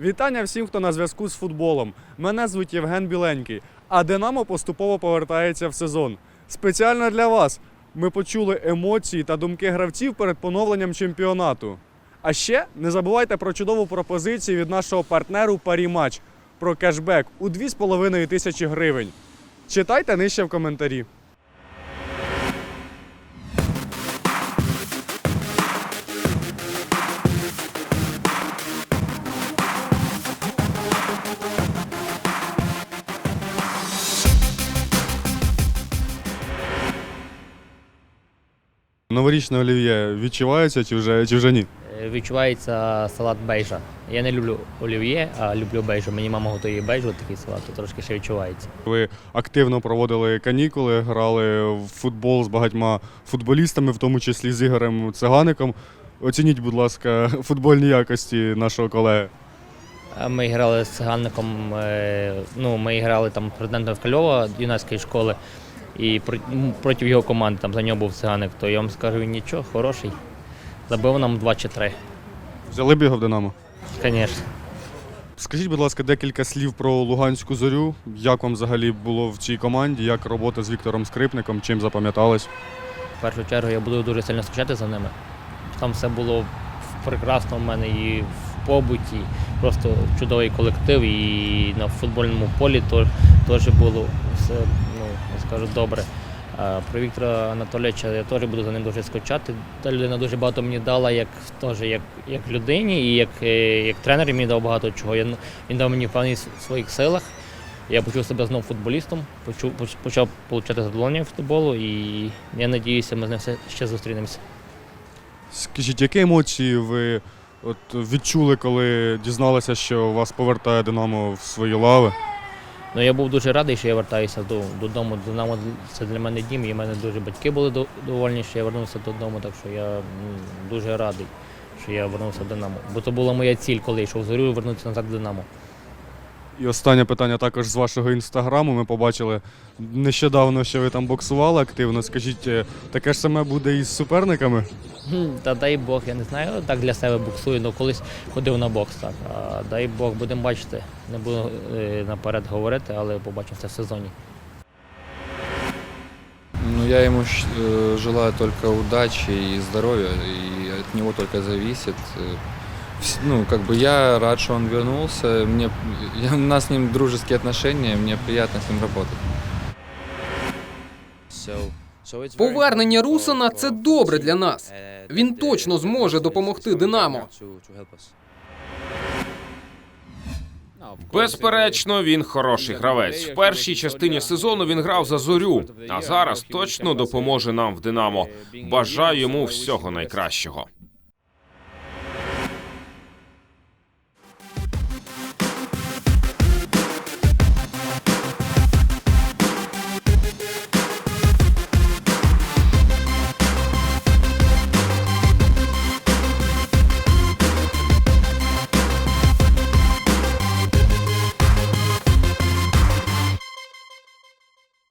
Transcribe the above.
Вітання всім, хто на зв'язку з футболом. Мене звуть Євген Біленький, а Динамо поступово повертається в сезон. Спеціально для вас ми почули емоції та думки гравців перед поновленням чемпіонату. А ще не забувайте про чудову пропозицію від нашого партнеру Парімач про кешбек у 2,5 тисячі гривень. Читайте нижче в коментарі. Новорічне олів'є відчувається чи вже, чи вже ні? Е, Відчувається салат бейжа. Я не люблю олів'є, а люблю бейжу. Мені мама готує бейжу, такий салат, то трошки ще відчувається. Ви активно проводили канікули, грали в футбол з багатьма футболістами, в тому числі з Ігорем Цигаником. Оцініть, будь ласка, футбольні якості нашого колеги. Ми грали з циганником, е, ну, ми грали там президентом Кальова юнацької школи, і проти його команди, там за нього був циганик, то я вам скажу, він нічого, хороший. Забив нам 2 чи 3. Взяли б його в Динамо. Звісно. Скажіть, будь ласка, декілька слів про Луганську зорю. Як вам взагалі було в цій команді? Як робота з Віктором Скрипником? Чим запам'яталось? В першу чергу я буду дуже сильно скучати за ними. Там все було прекрасно в мене і в побуті, просто чудовий колектив, і на футбольному полі теж було все, скажу, добре. Про Віктора Анатолійовича я теж буду за ним дуже скучати. Та людина дуже багато мені дала як, теж, як, як людині і як, е, як тренер мені дав багато чого. Я, він дав мені впевненість в своїх силах. Я почув себе знову футболістом, почув, почав отримати задоволення футболу і я надіюся, ми з ним ще зустрінемося. Скажіть, які емоції ви от, відчули, коли дізналися, що вас повертає Динамо в свої лави? Ну, я був дуже радий, що я вертаюся додому. Динамо це для мене дім, і в мене дуже батьки були до- довольні, що я вернувся додому, так що я дуже радий, що я вернувся в Динамо. Бо це була моя ціль, коли йшов зорю, вернутися назад в Динамо. І останнє питання також з вашого інстаграму. Ми побачили нещодавно, що ви там боксували активно. Скажіть, е, таке ж саме буде і з суперниками? Та дай Бог, я не знаю, так для себе боксую, але колись ходив на бокс. Так. А дай Бог, будемо бачити. Не буду е, наперед говорити, але побачимо це в сезоні. Ну, я ему щ- э, желаю только удачи и здоровья, и от него только зависит. Э, вс- Ну, как бы я рад, что он вернулся. Мне, я, у нас с ним дружеские отношения, мне приятно с ним работать. Повернення Русана це добре для нас. Він точно зможе допомогти Динамо. Безперечно, він хороший гравець. В першій частині сезону він грав за зорю, а зараз точно допоможе нам в Динамо. Бажаю йому всього найкращого.